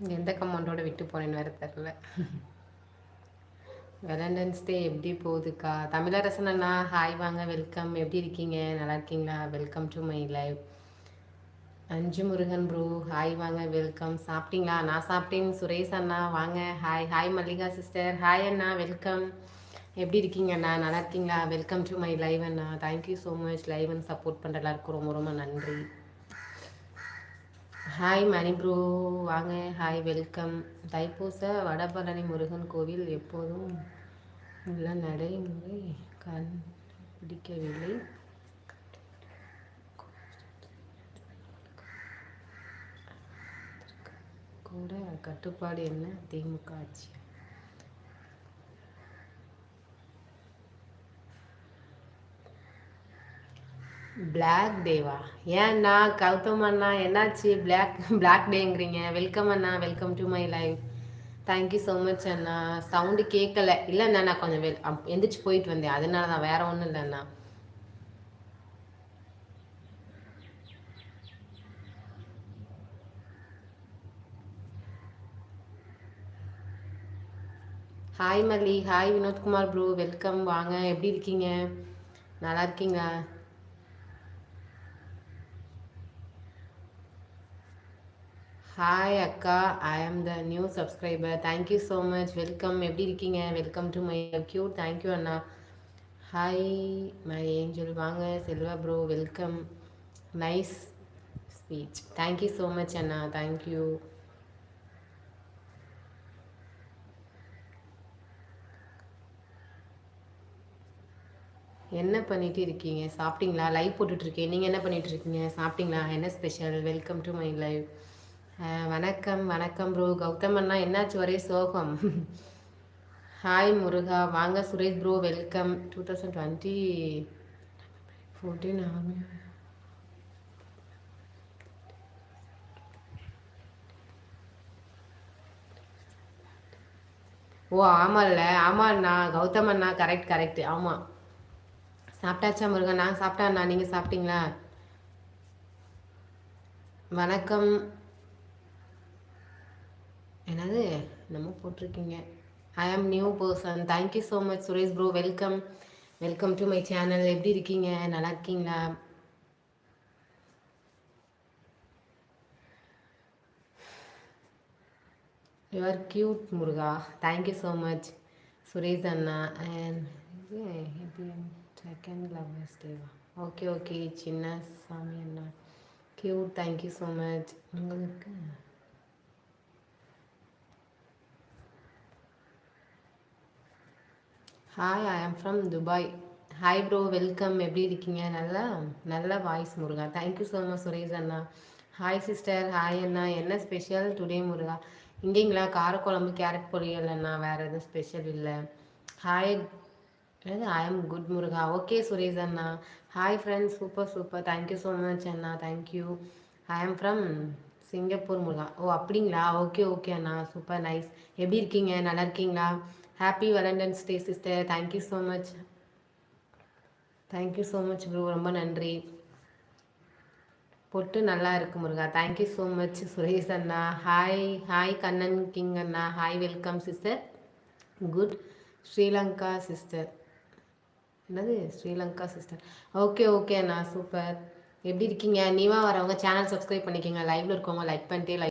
எந்த கமெண்டோட விட்டு போனேன்னு வேறு தெரில வேலண்டைன்ஸ் டே எப்படி போகுதுக்கா? தமிழரசன் அண்ணா ஹாய் வாங்க வெல்கம் எப்படி இருக்கீங்க? நல்லா இருக்கீங்களா? Welcome to my live Anju Murugan bro hi வாங்க வெல்கம் சாப்பிட்டீங்களா? நான் சாப்பிட்டேன். சுரேஷ் அண்ணா வாங்க hi hi Mallika sister hi அண்ணா வெல்கம் எப்படி இருக்கீங்க அண்ணா? நல்லா இருக்கீங்களா? Welcome to my live Anna. Thank you so much live and support பண்ணுற எல்லாருக்கும் ரொம்ப ரொம்ப நன்றி. ஹாய் மணி ப்ரோ வாங்க. ஹாய் வெல்கம் தைப்பூச வடபழனி முருகன் கோவில் எப்போதும் உள்ள நடைமுறை. கண்டுபிடிக்கவில்லை கூட கட்டுப்பாடு என்ன? திமுக ஆட்சி பிளாக் டேவா ஏன்ண்ணா கௌதம் அண்ணா என்னாச்சு? பிளாக் பிளாக் டேங்கிறீங்க welcome Anna welcome to my life thank you so much Anna. Sound கேட்கல இல்லைண்ணா நான் கொஞ்சம் வெல் எந்திரிச்சு போயிட்டு வந்தேன். அதனால தான் வேற ஒன்றும் இல்லைண்ணா ஹாய் மல்லி ஹாய் வினோத்குமார் ப்ரோ வெல்கம் வாங்க. எப்படி இருக்கீங்க? நல்லா இருக்கீங்களா? ஹாய் அக்கா. I am the new subscriber thank you so much welcome எப்படி இருக்கீங்க? Welcome to my queue thank you Anna. Hi my angel வாங்க Selva bro welcome nice speech thank you so much Anna. Thank you என்ன பண்ணிட்டு இருக்கீங்க? சாப்பிட்டீங்களா? Live போட்டுட்ருக்கேன் நீங்கள் என்ன பண்ணிட்டு இருக்கீங்க? சாப்பிட்டீங்களா? என்ன special welcome to my live வணக்கம் வணக்கம் ப்ரோ கௌதம் அண்ணா என்னாச்சு? ஒரே சோகம். ஹாய் முருகா. வாங்க Suresh bro welcome two thousand twenty fourteen oh ஆமாம்ல ஆமாண்ணா கௌதம் அண்ணா கரெக்ட் கரெக்ட் ஆமாம் சாப்பிட்டாச்சா முருகன் நான் சாப்பிட்டா நீங்கள் சாப்பிட்டீங்களா? வணக்கம். என்னது நம்ம போட்டிருக்கீங்க? I am new person thank you so much Suresh bro welcome welcome to my channel எப்படி இருக்கீங்க? நல்லா இருக்கீங்களா? Are cute Muruga. Thank you so much Suresh Anna. And second lovers டேவா ஓகே ஓகே சின்ன சாமி அண்ணா. Cute thank you so much உங்களுக்கு hi I am from Dubai hi bro welcome எப்படி இருக்கீங்க? நல்லா நல்ல voice Muruga. Thank you so much Suresh Anna. Hi sister hi அண்ணா. என்ன ஸ்பெஷல் டுடே முருகா? இங்கேங்களா? காரக்குழம்பு கேரட் பொரியல் அண்ணா. வேறு எதுவும் ஸ்பெஷல் இல்லை. Hi I am good Muruga. Okay Suresh Anna. Hi friends super super thank you so much Anna. Thank you I am from Singapore Muruga. Oh அப்படிங்களா? ஓகே ஓகே அண்ணா. Super nice எப்படி இருக்கீங்க? நல்லா இருக்கீங்களா? Happy Valentine's day sister thank you so much thank you so much bro ரொம்ப நன்றி. பொட்டு நல்லா இருக்கு முருகா. Thank you so much Suresh Anna. Hi hi Kannan king Anna. Hi welcome sister good Sri Lanka sister என்னது? ஸ்ரீலங்கா சிஸ்டர் ஓகே ஓகே அண்ணா. Super எப்படி இருக்கீங்க? நீவா வரவங்க சேனல் சப்ஸ்கிரைப் பண்ணிக்கோங்க. லைவ்ல இருக்கவங்க லைக் பண்ணிட்டே லைக்